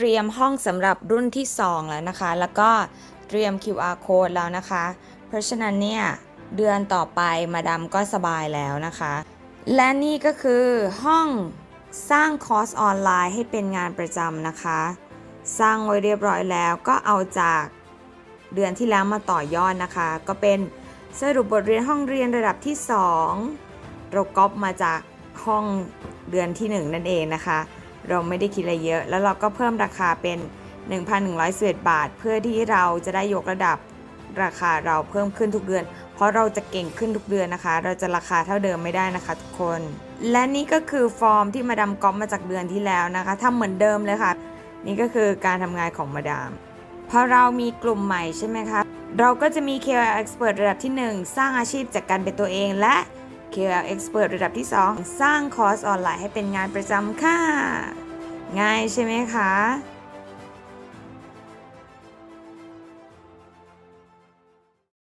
ตรียมห้องสำหรับรุ่นที่ 2 แล้วนะคะ แล้วก็เตรียม QR code แล้วนะคะ เพราะฉะนั้นเนี่ยเดือนต่อไปมาดามก็สบายแล้วนะคะ และนี่ก็คือห้องสร้างคอร์สออนไลน์ให้เป็นงานประจำนะคะ สร้างไว้เรียบร้อยแล้วก็เอาจากเดือนที่แล้วมาต่อยอดนะคะ ก็เป็นสรุปบทเรียนห้องเรียนระดับที่ 2 เราก๊อปมาจากห้องเดือนที่ 1 นั่นเองนะคะ เราไม่ได้คิดอะไรเยอะ แล้วเราก็เพิ่มราคาเป็น 1,111 บาท เพื่อที่เราจะได้ยกระดับราคาเราเพิ่มขึ้นทุกเดือน เพราะเราจะเก่งขึ้นทุกเดือนนะคะ เราจะราคาเท่าเดิมไม่ได้นะคะทุกคน และนี่ก็คือฟอร์มที่มาดามก๊อปมาจากเดือนที่แล้วนะคะทำเหมือนเดิมเลยค่ะ นี่ก็คือการทำงานของมาดามพอเรามีกลุ่มใหม่ใช่ไหมคะ เราก็จะมี KOL Expert ระดับที่ 1 สร้างอาชีพจากการเป็นตัวเองและ KOL Expert ระดับที่ 2 สร้างคอร์สออนไลน์ให้เป็นงานประจำค่ะ ง่ายใช่ไหมคะ